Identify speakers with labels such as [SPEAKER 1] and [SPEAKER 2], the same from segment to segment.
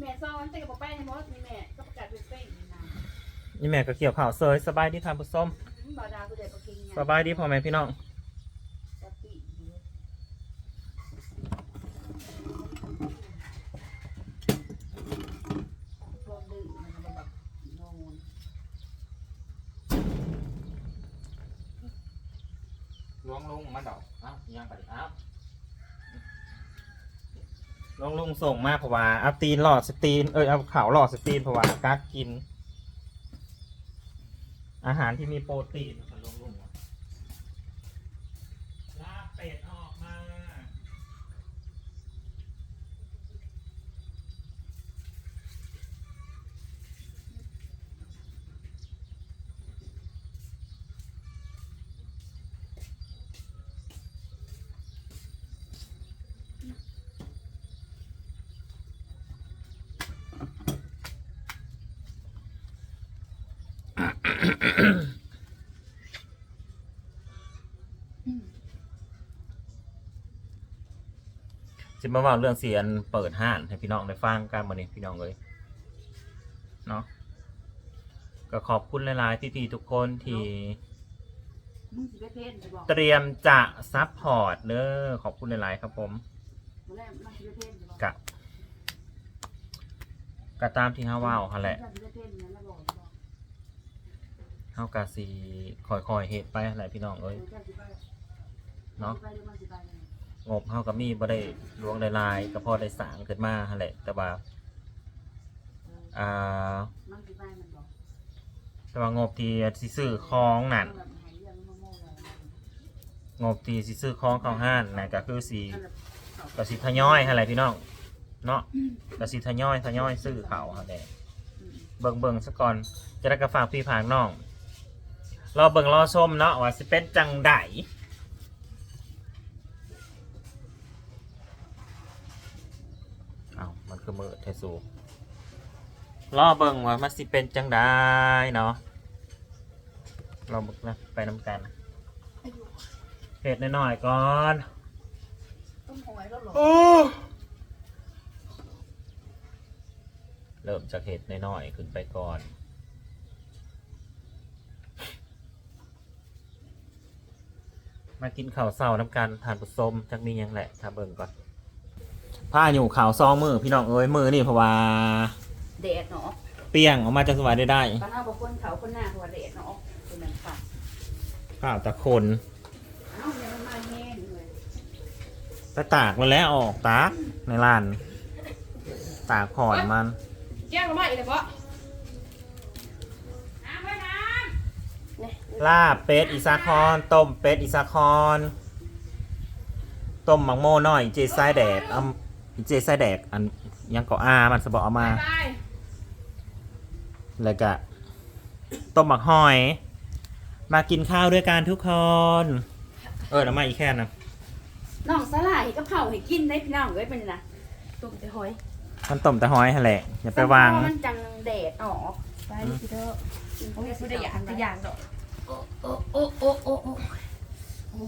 [SPEAKER 1] แม่ซ้อนแต่กับไปให้หมดนี่แม่ก็ประกาศเป็นเป้งนี่นะ
[SPEAKER 2] นี่แม่ก็เกี่ยวข่าวเซยสบายดีทานผู้ส้ม
[SPEAKER 1] บาดาคือเด็กก็กินไง
[SPEAKER 2] สบายดีพ่อแม่พี่น้อง
[SPEAKER 1] จะปีรวมดื่มมันก็แบบโน่น
[SPEAKER 2] ลงลุงมาดอกอ้าวยังไปอ้าว ลงลุงส่งมาเพราะว่าเอาตีนหลอดสตีนเอยเอาขาวหลอดสตีนเพราะว่ากักกิน อาหารที่มีโปรตีน มาว่าเรื่องเสียนเปิดห้านให้พี่น้องได้ฟังกันมาเนี่ยพี่น้องเลยเนาะก็ขอบคุณหลายๆพี่ทุกคนที่
[SPEAKER 1] มึงสิไปเพ่นจะบอก
[SPEAKER 2] เตรียมจะซัพพอร์ตเนอขอบคุณหลายๆครับผม
[SPEAKER 1] มื่อแรกมันสิไปเพ่นจะบอก
[SPEAKER 2] กะก็ตามที่เฮาเว่าหั่นแหละ
[SPEAKER 1] มันสิไปเพ่นเนี่ยแล้วบอกบอก
[SPEAKER 2] เฮากะสิคอยๆเฮ็ดไปหั่นแหละพี่น้องเอ้ย
[SPEAKER 1] เออจ้สิไป
[SPEAKER 2] เนาะ
[SPEAKER 1] สิไปหรือมันสิไปเนี่ย
[SPEAKER 2] งบเฮาก็มีบ่ได้ลวงได้ลายก็พอได้สร้างขึ้นมาหั่นแหละ แต่ว่า
[SPEAKER 1] อ่ามันสิไปมันบอก
[SPEAKER 2] แต่ว่างบที่สิซื้อของนั่น
[SPEAKER 1] เอาแบบให้เรื่องโง่ๆเลย
[SPEAKER 2] งบที่สิซื้อของเข้าห้านนั่นก็คือสิก็สิทยอยหั่นแหละพี่น้องเนาะก็สิทยอยทยอยซื้อเขาหั่นแหละเบิ่งเบิ่งซะก่อนจะได้กระฝากพี่ผางน้องรอเบิ่งรอชมเนาะว่าสิเป็นจังได คือมือเทสูรอเบิ่งว่ามันสิเป็นจังไดเนาะรอเบิ่งนะไปน้ำกันเห็ดน้อยๆก่อน
[SPEAKER 1] ต้มหอยแล้วเหรอ
[SPEAKER 2] เริ่มจากเห็ดน้อยๆขึ้นไปก่อนมากินข้าวเศร้าน้ำกันทานผสมจักมีหยังแหละถ้าเบิ่งก่อน ผ้าอยู่ขาวซองมือพี่น้องเอ้ยมือนี่เพราะว่า
[SPEAKER 1] แดดเนาะ
[SPEAKER 2] เปี้ยงออกมาจากสวายได้ได้
[SPEAKER 1] ตอนเอาบางคนเขาคนหน้าเขาว่าแดดเนาะเป็นนั่นค่ะ
[SPEAKER 2] ข้าวตะคน
[SPEAKER 1] เอ้าเนี่ยมันมาแห้งเลย
[SPEAKER 2] ไปตากมันแล้วออกตากในร้าน ตากผ่อนมัน
[SPEAKER 1] แจ้งมาอีกเลยปะน้ำไว้น้ำนี่
[SPEAKER 2] ลาบเป็ดอีสาคอนต้มเป็ดอีสาคอนต้มมังโม่น้อยเจไซแดกเอา เจไซแดกอันยังเกาะอามันสะบอกเอามา
[SPEAKER 1] ไป
[SPEAKER 2] แล้วก็ต้มหมักหอย มากินข้าวด้วยกันทุกคน เออแล้วมาอีกแค่นะ
[SPEAKER 1] น้องสลายกับเผาให้กินได้พี่น้องเอ้ยเป็นไงนะตุ่มแต่หอย
[SPEAKER 2] มันต้มแต่หอยหั่นแหละอย่าไปวาง
[SPEAKER 1] มันจังแดดออก
[SPEAKER 3] ไปพี่เด้อโอ้ยผู้ใดอยากจะอยากดอก
[SPEAKER 1] โอ้โอ้โอ้โอ้โอ้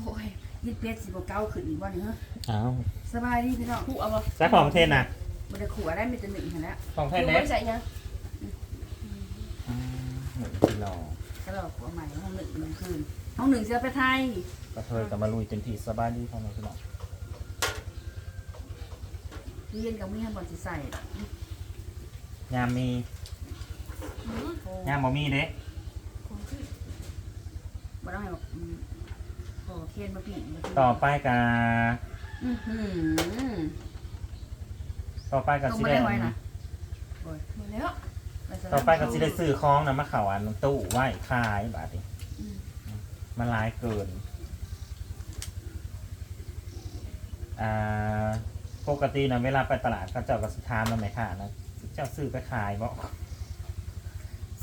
[SPEAKER 1] โอ้ย ยิดเป็ดสิบเก้าขึ้นอีกวันนึง
[SPEAKER 2] อ้าว
[SPEAKER 1] สบายดีพี่น้อง
[SPEAKER 3] ผู้เอาบ่
[SPEAKER 2] ใส่ของเทศนะ
[SPEAKER 1] มันจะขัวได้มีแต่หนึ่งเห็นแล้ว
[SPEAKER 2] ของเทศ
[SPEAKER 3] ผู้
[SPEAKER 2] เน็
[SPEAKER 3] ไม่ใส่ยัง
[SPEAKER 2] อืมหนึ่งกิโล
[SPEAKER 1] ก็เราขัวใหม่ห้องหนึ่งหนึ่งคืนห้องหนึ่งเสื้อไปไทย
[SPEAKER 2] กระเทยกับมาลุยเต็มที่สบายดีพ่อแม่พี่น้อง
[SPEAKER 1] เย็นกับมีให้บอลสิใส่
[SPEAKER 2] ยามมียามบ่มีเด้
[SPEAKER 1] บ่ต้องให้บอกอืมโอ้ เคียนมาปีมาปี
[SPEAKER 2] ต่อไปกับ
[SPEAKER 1] อื้อหือ
[SPEAKER 2] ต่อไปกับ
[SPEAKER 1] ต้ม
[SPEAKER 2] สิ
[SPEAKER 1] ไม่
[SPEAKER 2] ได้
[SPEAKER 1] ได้ไว้นะโอ้ย
[SPEAKER 3] หมดแล้ว
[SPEAKER 1] ว้ซะ
[SPEAKER 2] ต่อไปกับสิได้ซื้อของนะมาเข่าอันตู้ไหว้ขายบาทดิ
[SPEAKER 1] อืม
[SPEAKER 2] มันร้ายเกิน อ่า ปกตินะเวลาไปตลาดก็เจ้าก็สิทามมาไหมค่ะนะเจ้าซื้อไปขายบอก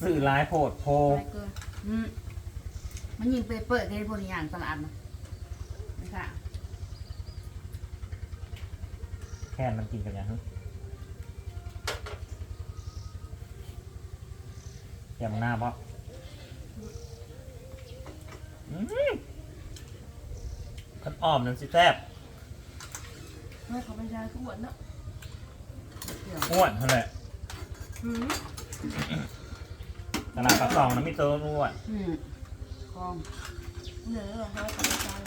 [SPEAKER 2] ซื้อร้ายโพดโพ
[SPEAKER 1] ไปเกินอืมมันยิงไปเปิดในพวกนี้อย่างตลาดนะไม่ ค่ะ
[SPEAKER 2] แค่มันกินกันยังฮะยำหน้าบ่อืมขันอ้อมนั่นสิแซ่บ
[SPEAKER 3] ไม่เขาไม่ใช่ทุกวันเนาะ
[SPEAKER 1] เดี๋ยว
[SPEAKER 2] อ้วนเท่านั้นแหละ
[SPEAKER 3] หืม
[SPEAKER 2] ตลาดปลาซองนะมีตัวอ้วน
[SPEAKER 1] อืมคลอง
[SPEAKER 3] เหนือเหรอฮะกับจาน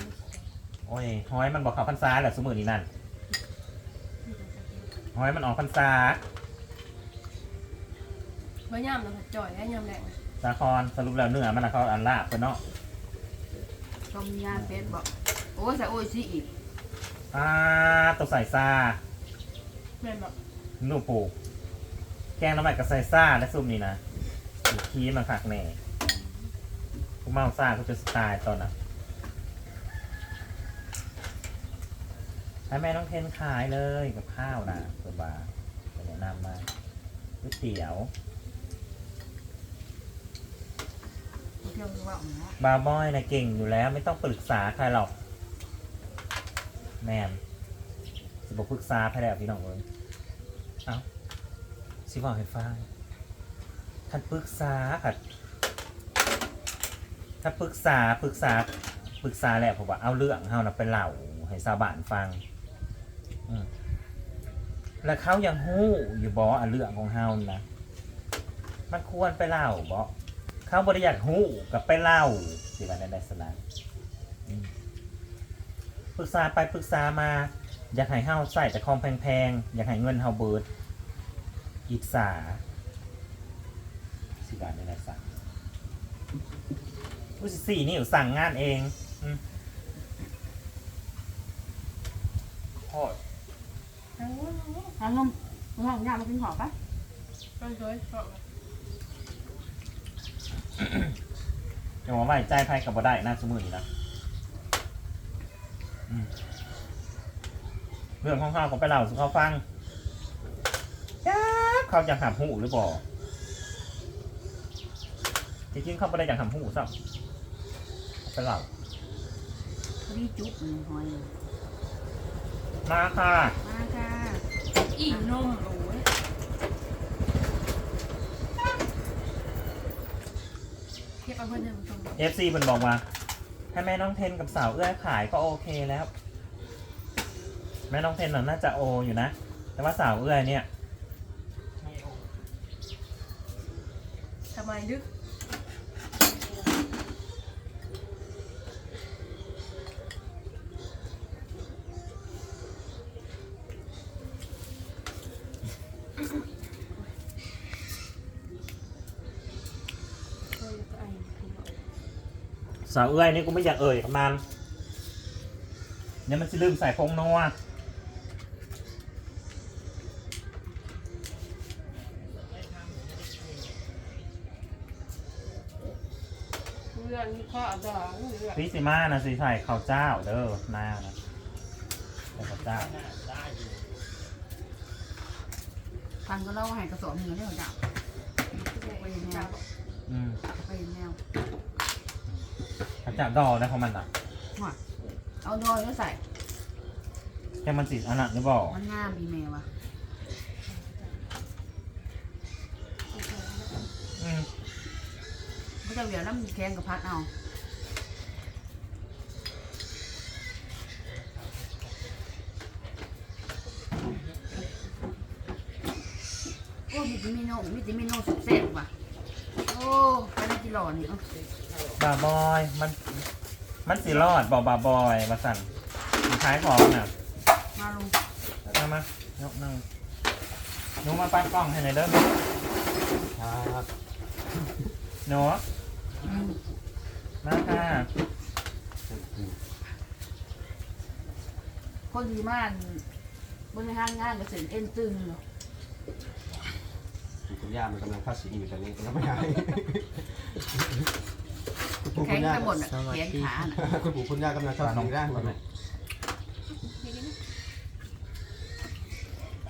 [SPEAKER 2] โอ้ยหอยมันบอกเขาพันซาแหละสมือนี้นั่นหอยมันออกพันซา
[SPEAKER 3] เมื่อย่ำนะจ่อยและย่ำแรง
[SPEAKER 2] สาครสรุปแล้วเนื้อมันนะเขาอันลาบไปเนาะ
[SPEAKER 1] ต้มยำเป็ดบอกโอ้ยใส่โอ้ยสิอีก
[SPEAKER 2] อ่าตัวใส่ซา
[SPEAKER 3] แม่นบอก
[SPEAKER 2] หนูปลูกแกงน้ำมันกับใส่ซ่าและซุปนี่นะอีกทีมันขักแหน่พวกเมาซ่าก็จะสไตล์ตอนน่ะ ให้แม่น้องเทนขายเลยกับข้าวนะเปิดบาร์แนะนำมาก๋วยเตี๋ยว
[SPEAKER 1] เที่ยวว่าเอาเนา
[SPEAKER 2] บาร์บอยนะเก่งอยู่แล้ว ไม่ต้องปรึกษาใครหรอก แม่นสิบอกปรึกษาใครแล้วพี่น้องเลยเอ้าสิบอกให้ฟังท่านปรึกษาค่ะถ้าปรึกษาปรึกษาปรึกษาแล้วผมว่าเอาเรื่องเฮานะไปเล่าให้ชาวบ้านฟัง แล้วเขายังหู้อยู่บออะเรื่องของเฮานะมันควรไปเล่าบอเขาบริยากหูกับไปเล่าสิวันในลักษณะปรึกษาไปปรึกษามา อยากให้เฮาใส่แต่ของแพงๆ อยากให้เงินเฮาเบิดอิจฉาสิวันในลักษณะอุยสี่นี่อยู่สั่งงานเอง อืมโคตร
[SPEAKER 3] ทั้งวันทั้งวัน
[SPEAKER 1] ทำห้องห้องยำมากินหอมปะ
[SPEAKER 3] ก็สวยชอบ
[SPEAKER 2] จะมาไว้ใจไพ่กับบ่ได้นะสมือนี้นะอืมเรื่องของเขาก็ไปเล่าสู่เขาฟังจ้าเขาอยากหามหูหรือบ่จริงๆเขาไม่ได้อยากหามหูสักไปเล่า
[SPEAKER 1] พอดีจุ๊บอื มหอย
[SPEAKER 2] มาค่ะ
[SPEAKER 1] มาค่ะ
[SPEAKER 3] อีนมโอ้ยเทียบเอาเพื่อนเดิมตรง
[SPEAKER 2] เอฟซีมันบอกว่าให้แม่น้องเทนกับสาวเอื้อยขายก็โอเคแล้ว แม่น้องเทนน่ะน่าจะโออยู่นะ แต่ว่าสาวเอื้อยเนี่ย
[SPEAKER 3] ทำไมดึกก็อยู่กับไอ้พี่น้อง
[SPEAKER 2] สาวเอื้อยนี่กูไม่อยากเอ่ยกับมันเนี่ยมันจะลืมใส่ฟงนัว
[SPEAKER 3] เรื่องนี้ข้อดองเรื่อง
[SPEAKER 2] พี่สิมานะสิใส่ข้าวเจ้าเด้อหน้านะใส่ข้าวเจ้า
[SPEAKER 1] ฟันก็เล่าให้กระสอบหนึ่งได้หรอจ้ะ
[SPEAKER 3] จับ
[SPEAKER 2] อืม
[SPEAKER 1] ไปแนว
[SPEAKER 2] ข้าวเจ้าดอนะของมันอะ
[SPEAKER 1] เอาดอยแล้วใส่
[SPEAKER 2] แค่มันสิอันนั้นหรือเปล่า
[SPEAKER 1] มันงามดีแมวอะ
[SPEAKER 2] อืม
[SPEAKER 1] เขาจะเหลียวน้ำแข็งกับพัดเอาโอ้มีจิมิโนมีจิมิโนสุดเซ็ตว่ะ โอ้ไปได้กี่หลอนี่เอ้า
[SPEAKER 2] บาบอยมัน มันสิรอดบอกบาบอยมาสั่นมันขายของน่ะ
[SPEAKER 1] มาลง
[SPEAKER 2] มามายกนั่งหนูมาปั้นกล้องให้หน่อยเด้อ
[SPEAKER 4] ครับ
[SPEAKER 2] หนู
[SPEAKER 1] อืม
[SPEAKER 2] มาค่ะ
[SPEAKER 1] คนที่มานบนห้างงานกับเสียงเอ็นตึงเนาะ
[SPEAKER 4] คุณย่ามันกำลังเข้าสีอยู่ตอนนี้ก็ไม่ได้ คุณปู่
[SPEAKER 1] แข็
[SPEAKER 4] คุ
[SPEAKER 1] ง
[SPEAKER 4] ณย่า
[SPEAKER 1] ไปหมดอะแขนขาน่ะ
[SPEAKER 4] คุณปู่คุณย่ากำลังเข้าสีร่างก่อนไหม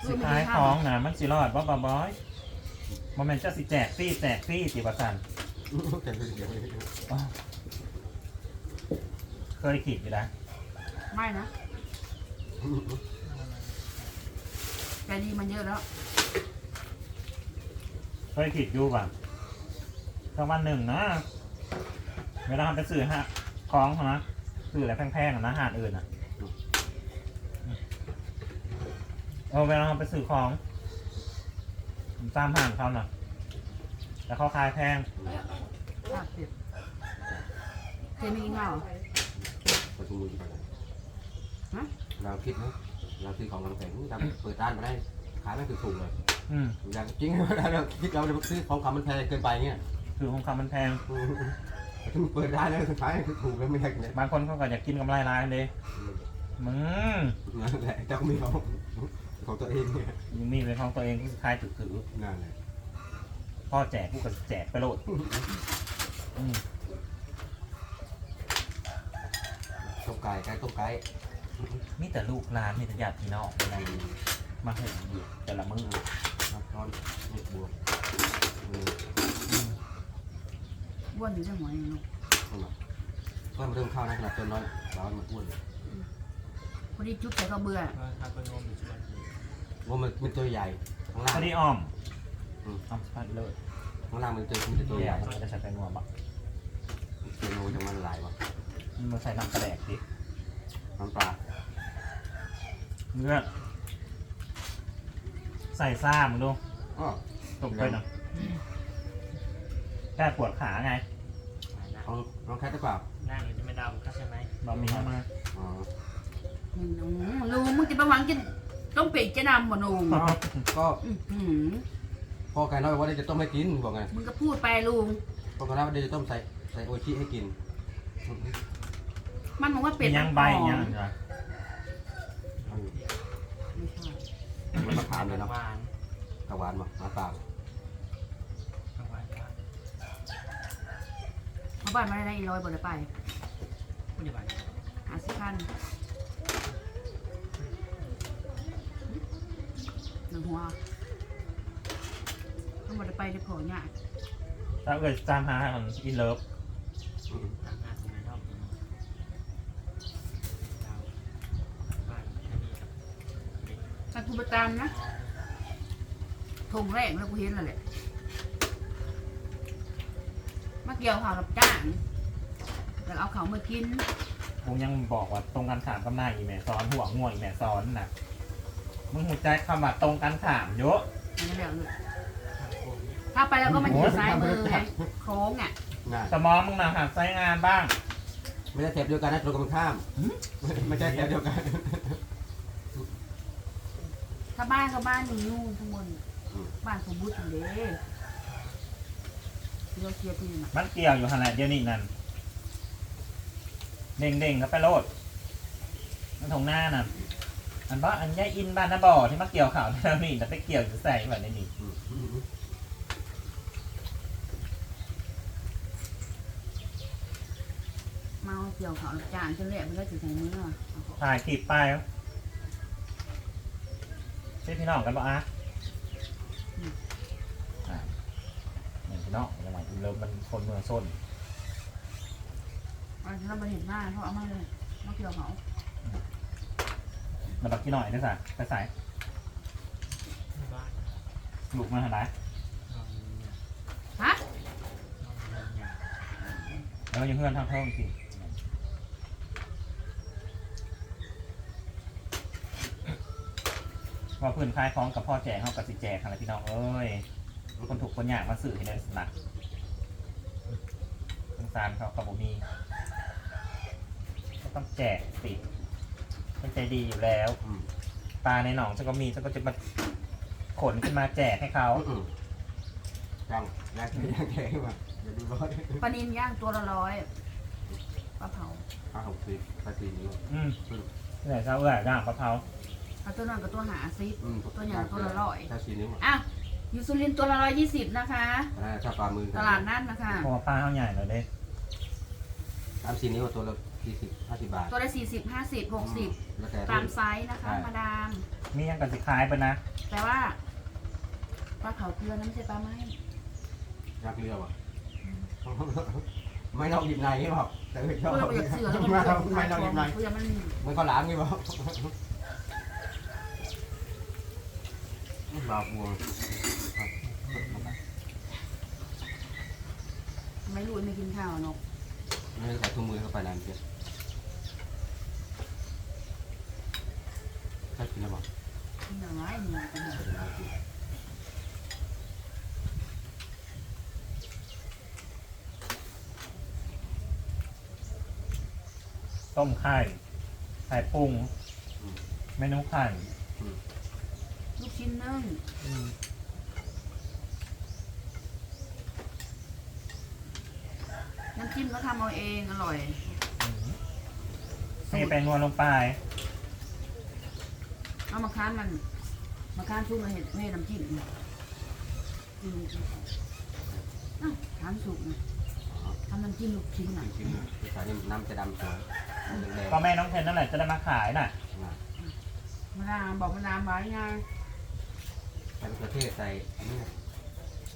[SPEAKER 2] สิขายของนะมันสิรอดบ่บาบอยมันเป็นเจ้าสิแจกฟรีแจกฟรีสิประสัน
[SPEAKER 4] แต่เดี๋ยว
[SPEAKER 2] อ้าวเคยคิดอยู่นะ
[SPEAKER 1] ไม่นะแกดีมันเยอะแล้ว
[SPEAKER 2] เคยคิดอยู่ป่ะสักวันหนึ่งนะ เวลาทำไปสื่อฮะของเขานะสื่ออะไรแพงๆอะนะหาดอื่นอะเออเวลาทำไปสื่อของตามห่างเขาน่ะแต่เขาขายแพง
[SPEAKER 1] ลาบเป็ดเคยไม่กินข้าวเหรอ
[SPEAKER 4] ประตูมือไปไหน
[SPEAKER 1] ฮะ
[SPEAKER 4] เราคิดนะเราซื้อของกำแพงเราเปิดร้านมาได้ขายไม่ถูกถูกเลย
[SPEAKER 2] อืม
[SPEAKER 4] อย่างจริง เราคิดเราจะซื้อของคำมันแพงเกินไปเงี้ย
[SPEAKER 2] คือของคำมันแพง
[SPEAKER 4] ถ้า เปิดร้านแล้วสุดท้ายคือถูกแล้วไม่ได้เนี่ย
[SPEAKER 2] บางคนเขาก็อยากกินกำไรร้ายเลยมึง
[SPEAKER 4] นั่นแหละเจ้ามีของของตัวเองเนี่ย
[SPEAKER 2] ยังมีเป็นของตัวเองที่ขายถือถือ
[SPEAKER 4] นั่นแหละ
[SPEAKER 2] พ่อแจกกูก็แจกไปโลดอืม
[SPEAKER 4] ต้มไก่ไก่ต้มไก่
[SPEAKER 2] มีแต่ลูกหลานมีแต่ญาติพี่น้องอะไรมาเห็นอยู่แต่ละมือ
[SPEAKER 4] น้ำร้อนเม็ดบวก
[SPEAKER 1] บ้วนอยู่จังหัวนี่ลูก
[SPEAKER 4] ก็มันเริ่มเข้านะขนาดตัวน้อยร้อนมันอ้วน
[SPEAKER 1] พอดีจุ๊บใส่ข้าวเบื่อ
[SPEAKER 4] ว่ามันเป็นตัวใหญ่ข้างล่าง
[SPEAKER 2] พอดีอ้อม
[SPEAKER 4] อืม
[SPEAKER 2] อ้อมสปัดเลย
[SPEAKER 4] ข้างล่างมันเจอมันเป็นตัว
[SPEAKER 2] ให
[SPEAKER 4] ให
[SPEAKER 2] ญ่
[SPEAKER 4] ญ่
[SPEAKER 2] มันจะใส่แป้งนัวบัก
[SPEAKER 4] เจโนจะมันหลายวะ
[SPEAKER 2] มันมาใส่น้ำกระแดกดิ
[SPEAKER 4] น้ำปลา
[SPEAKER 2] เลือดใส่ซ่ามึงดู
[SPEAKER 4] อ๋อ
[SPEAKER 2] ตกไปหน่อยแก้ปวดขาไง
[SPEAKER 4] ของ น้องแคทหรือเปล่า
[SPEAKER 5] หน้ามันจะไม่ดำก็ใช่ไหม
[SPEAKER 2] บะหมี่มา
[SPEAKER 4] อ๋อ
[SPEAKER 1] อืมลุงมึงจะไปหวังกินต้องเป็ดจะนำบ่ลุง
[SPEAKER 4] ก็
[SPEAKER 1] อื้อหือ
[SPEAKER 4] พ่อไก่น้อยบอกว่าเดี๋ยวจะต้มให้กินบอกไง
[SPEAKER 1] มึงก็พูดไปลุง
[SPEAKER 4] พ่อไก่น้อยว่าเดี๋ยวจะต้มใส่ใส่โอชิให้กิน
[SPEAKER 1] มันบอกว่าเป็ด
[SPEAKER 2] ยังใบ
[SPEAKER 1] มันหอม
[SPEAKER 2] ยังไง
[SPEAKER 1] ไม่ใช่
[SPEAKER 4] มันมะขามเลยเนาะ
[SPEAKER 5] หวาน
[SPEAKER 4] กระหวานมามาปาก
[SPEAKER 5] หวานหวาน
[SPEAKER 1] เขาบ้านมาได้อีร้อยบ่ได้ไป
[SPEAKER 5] ไม่ได้หวาน
[SPEAKER 1] หาสิพันหนึ่งหัวต้องบ่ได้ไปจะขอเนี่ยาก
[SPEAKER 2] ถ้าเกิดจามหาของอินเลิฟ
[SPEAKER 5] ตามหน้าตรงนั้นรอบนึงเราบ้านแค่นี้ครับ
[SPEAKER 1] ถ้ากูไปตามนะทงแรกแล้วกูเห็นแล้วแหละ มาเกี่ยวข่าวรับจ้างแล้วเอาเขามากิน
[SPEAKER 2] กูยังบอกว่าตรงกันขามกับหน้าอีแม่ซ้อนหัวง่วงอีแม่ซ้อนน่ะมึงหูใจคำว่าตรงกันขามเยอะ
[SPEAKER 1] อันนี้แล้วเลย
[SPEAKER 5] ทางโค้ง
[SPEAKER 1] ถ้าไปแล้วก็มาอยู่ซ้ายมือไงโค้งอะ
[SPEAKER 4] ง่าย
[SPEAKER 2] สมองมึงนะหัดใช้งานบ้าง
[SPEAKER 4] ไม่ใช่แถบเดียวกันนะตรงกันข้ามไม่ใช่แถบเดียวกัน
[SPEAKER 1] ถ้าบ้านก็บ้านอยู่นู่นข้างบนบ้านสมบูรณ์ถึงเด้ ที่เราเคลียร์ที่น่ะ
[SPEAKER 2] มันเกี่ยวอยู่ขนาดเดียวนี่นั่นเด้งเด้งๆแล้วไปโลดมันทงหน้าน่ะอันบ้าอันย่าอินบ้านนาบ่อที่มาเกี่ยวข่าวแล้วนี่แต่ไปเกี่ยวอยู่ใส่แบบนี้นี่
[SPEAKER 1] เมาเกี่ยวเขารับจ้างจนแหลกมันก็ถึงใส่มือเอาเขา
[SPEAKER 2] ถ่ายคลิปไปใช่พี่น้องกันปะอะอะนี่พี่น้อง ยังไงอินเลิฟมันคนเมืองส้น
[SPEAKER 1] เอาเราไปเห็นหน้าเขาเอามาเลยมาเกี่ยวเขา
[SPEAKER 2] มาบักกี่หน่อยด้วยสิไปใส่
[SPEAKER 5] บ้าน
[SPEAKER 2] ลูกมาหาไหน
[SPEAKER 5] นอนเนี่ย
[SPEAKER 1] ฮะ
[SPEAKER 5] นอนเงินเนี่ย
[SPEAKER 2] แล้วยังเพื่อนทางเพิ่มสิว่าเพื่อนคลายคล้องกับพ่อแจกเขากับสิแจกอะไรพี่น้องเอ้ยคนถูกคนอยากมาสื่อให้ได้สนัก สงสารเขากับบุมีก็ต้องแจกสิเป็นใจดีอยู่แล้วปลาในหนองฉันก็มีฉันก็จะมาขนขึ้นมาแจกให้เขา
[SPEAKER 4] จังแรกที่ยังแข็งมาเดี๋ยวดูร้อย
[SPEAKER 1] ปลานินย่างตัวละร้อยปลาเผา
[SPEAKER 4] ห้าหกสิบแปดสิบนิ้ว
[SPEAKER 2] อืมไหนเช้าเอื้อยด่างกะเพรา
[SPEAKER 1] เอาตัวนั้นกับตัวหาซิป
[SPEAKER 4] อืม
[SPEAKER 1] ตัวอย่างตัวละร้อย
[SPEAKER 4] ถ้าสี่นิ้ว
[SPEAKER 1] อะอยู่สุรินทร์ตัวละร้อยยี่สิบนะคะ
[SPEAKER 4] อ่าถ้าปลามือ
[SPEAKER 1] ตลาดนัดนะคะ
[SPEAKER 2] เพราะว่าปลาเขาใหญ่เลยเด้
[SPEAKER 4] สามสี่นิ้วตัวละสี่สิบห้าสิบบาท
[SPEAKER 1] ตัวละสี่สิบห้าสิบหกสิบ
[SPEAKER 4] แล้วแต่
[SPEAKER 1] ตามไซส์นะคะมาดาม
[SPEAKER 2] มียังกับสิคล้ายไปนะ
[SPEAKER 1] แต่ว่าปลาเผาเกลือนั้นไม่ใช่ปลาไหม
[SPEAKER 4] รักเรือวะไม่นอกหยิบในใช่ป่ะแต่ไม่ชอบ
[SPEAKER 1] เพื่อประหยัดเสือแล้วมัน
[SPEAKER 4] ไม่
[SPEAKER 1] เกิด
[SPEAKER 4] ไม่นอกหยิบใน
[SPEAKER 1] เพื่อมัน
[SPEAKER 4] มันก็ล้างไงป่ะบาบวง
[SPEAKER 1] ไม่รู้ไม่กินข้าวนก
[SPEAKER 4] ไม่ได้ใส่ถุงมือเข้าไปนานเกินใช่กินแบ
[SPEAKER 1] อก
[SPEAKER 2] ต้มไข่ไข่ปรุง เมนูไข่
[SPEAKER 1] ลูกชิ้นนึ่ง
[SPEAKER 2] อ
[SPEAKER 1] น้ำจิ้มก็ทำเอาเองอร่อย
[SPEAKER 2] นี่แป้งนวลลงไป
[SPEAKER 1] เอามาค้านมัน มาค้านชุบมาเห็ดไม่ให้น้ำจิ้มอีกอืมอ้าวทานสุกนะทำน้ำจิ้มลูกชิ้นหน่อย
[SPEAKER 4] ชิ้นที่ใส่นี่น้ำจะดำสวยแดง
[SPEAKER 2] ก็แม่น้องเทนนั่นแหละจะได้มาขายน่ะ
[SPEAKER 4] ๆนะ
[SPEAKER 1] มะนาวบอกมะนาวไว้ไง
[SPEAKER 4] ใส่มะเขือเทศใส่อันนี้นะ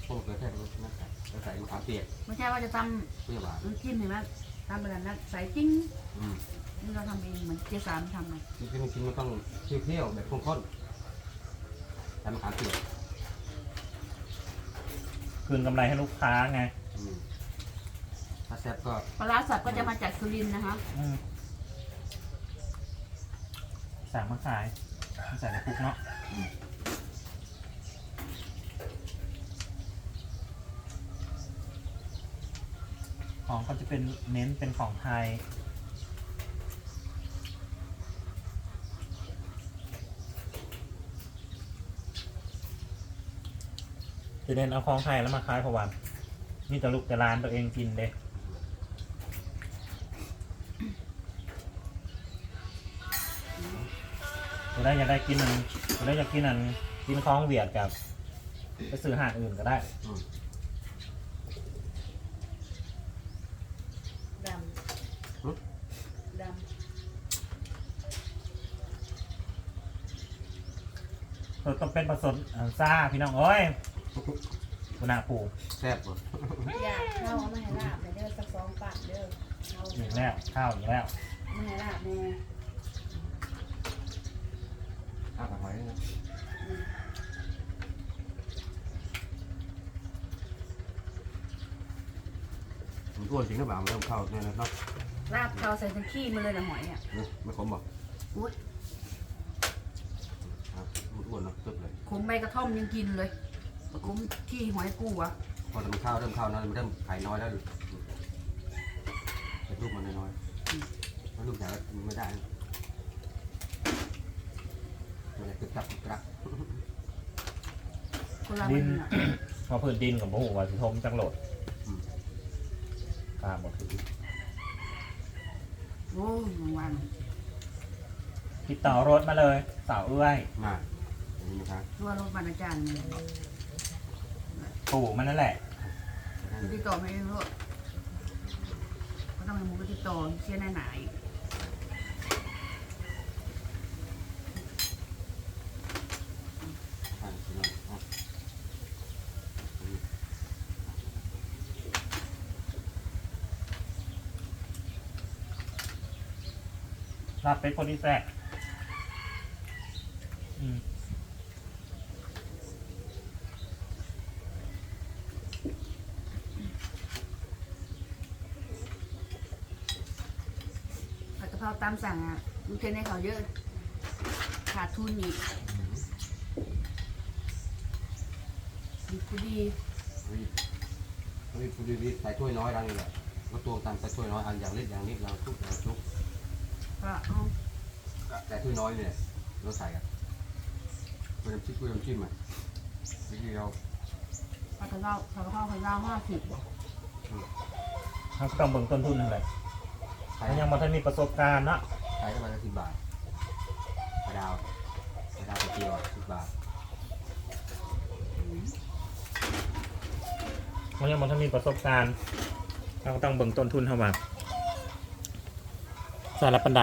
[SPEAKER 4] พวกมะเขือเทศนะใส่แล้ว ใส่มะขามเปียก
[SPEAKER 1] ไม่ใช่ว่าจะท
[SPEAKER 4] เปรี้ยวหวานำ
[SPEAKER 1] น้ำจิ้มเห็นไหมทำแบบนั้นใส่จิ้ง
[SPEAKER 4] อืม
[SPEAKER 1] นี่เราทำเองเหมือนเจสามทำไง
[SPEAKER 4] จริงๆจริงๆมันต้องเปรี้ยวๆแบบข้นๆใส่มะขามเปียก
[SPEAKER 2] คืนกำไรให้ลูกค้าไง
[SPEAKER 4] อืมถ้าแซ่บก็
[SPEAKER 1] ปลาร้าสับก็จะมาจากสุรินทร์นะคะ
[SPEAKER 2] อืมสั่งมาขายใส่ในคุกเนาะ ของก็จะเป็นเน้นเป็นของไทยจะเน้นเอาของไทยแล้วมาขายพว่านี่จะลูกแต่ร้านตัวเองกินเด้จะได้อยากได้กินอันจะได้อยากกินอันกินของเวียดกับ ไปซื้อหารอื่นก็ได้
[SPEAKER 4] อืม
[SPEAKER 1] ดำด
[SPEAKER 2] เราต้องเป็นผ สมอ่าซ่าพี่น้องเอ้ยคุณอาปู
[SPEAKER 4] แซ่บหมดำ
[SPEAKER 1] อยากเข้าเอามาให้ลาบเด้อสักสองปัดเด้อเข้า
[SPEAKER 2] อีกแล้วข้าวอีกแล้ว
[SPEAKER 1] มาให้ลาบแน่
[SPEAKER 4] ข้าวผัดหอยนะมันอ้วนจริงหรือเปล่ามันเริ่มเข้าเนี่ยนะเนาะ
[SPEAKER 1] ลาบเขาใส่ทั้งขี้มาเลยนะหอยอะ
[SPEAKER 4] นี่ไม่ขมบอก
[SPEAKER 1] อุ้ย
[SPEAKER 4] ครับ มันอ้วนเนาะตึ๊บเลย
[SPEAKER 1] ขมใบกระท่อมยังกินเลยขมขี้หอยกู้อะ
[SPEAKER 4] พอมันเข้าเริ่มเข้านะมันเริ่มไข่น้อยแล้วแต่ลูกมันน้อยๆแล้วลูกใหญ่ก็กินไม่ได้นะมันจะกึกกักกึกกัก
[SPEAKER 1] คนละ
[SPEAKER 2] ดิ
[SPEAKER 1] มันนอะ
[SPEAKER 2] พอพื้นดินกับโอ้โหว่าสิทมจังโหลดตามหมดคือ
[SPEAKER 1] โอ้ยวัน
[SPEAKER 2] ติดต่อรถมาเลย สาวเอื้อย
[SPEAKER 4] มา อย่างนี้นะครับ
[SPEAKER 1] ตัวรถบรรณาจารย์เนี่ย
[SPEAKER 2] ปู่มันนั่นแหละ
[SPEAKER 1] จะติดต่อไม่ได้รู้ก็ต้องให้หมูไปติดต่อเชื่อแน่หนาอีก
[SPEAKER 4] ทานสิหน่อยอะ
[SPEAKER 2] รับเป็นคนที่แซ่บอืม
[SPEAKER 1] ผัดกะเพรา ตามสั่งอะลูกเทนให้เขาเยอะ ขาดทุนอีกดีกูดี
[SPEAKER 4] เฮ้ยเฮ้ยคุณดีๆใส่ถ้วยน้อยรังนี่แหละก็ตวงตามใส่ถ้วยน้อยอันอย่างเล็กอย่างนิดอย่างทุกอย่างทุก
[SPEAKER 1] ก็เอา
[SPEAKER 4] แต่ถ้วยน้อยเนี่ยเราใส่กันถ้วยน้ำจิ้มถ้วยน้ำจิ้มอะวิธีเรา
[SPEAKER 1] ผัดกะเพราผัดกะเพราไข่ดาวห้าสิบ
[SPEAKER 2] เขาก็ต้องเบิ่งต้นทุนนั่นแหละ
[SPEAKER 4] ใส่
[SPEAKER 2] เขายังบ่ทันมีประสบการณ์เนาะ
[SPEAKER 4] ใส่ได้มาละสิบบาทกระดาวกระดาวกระเจียวสิบบาท
[SPEAKER 2] เขายังบ่ทันมีประสบการณ์เขาก็ต้องเบิ่งต้นทุนเท่าว่าสารปันได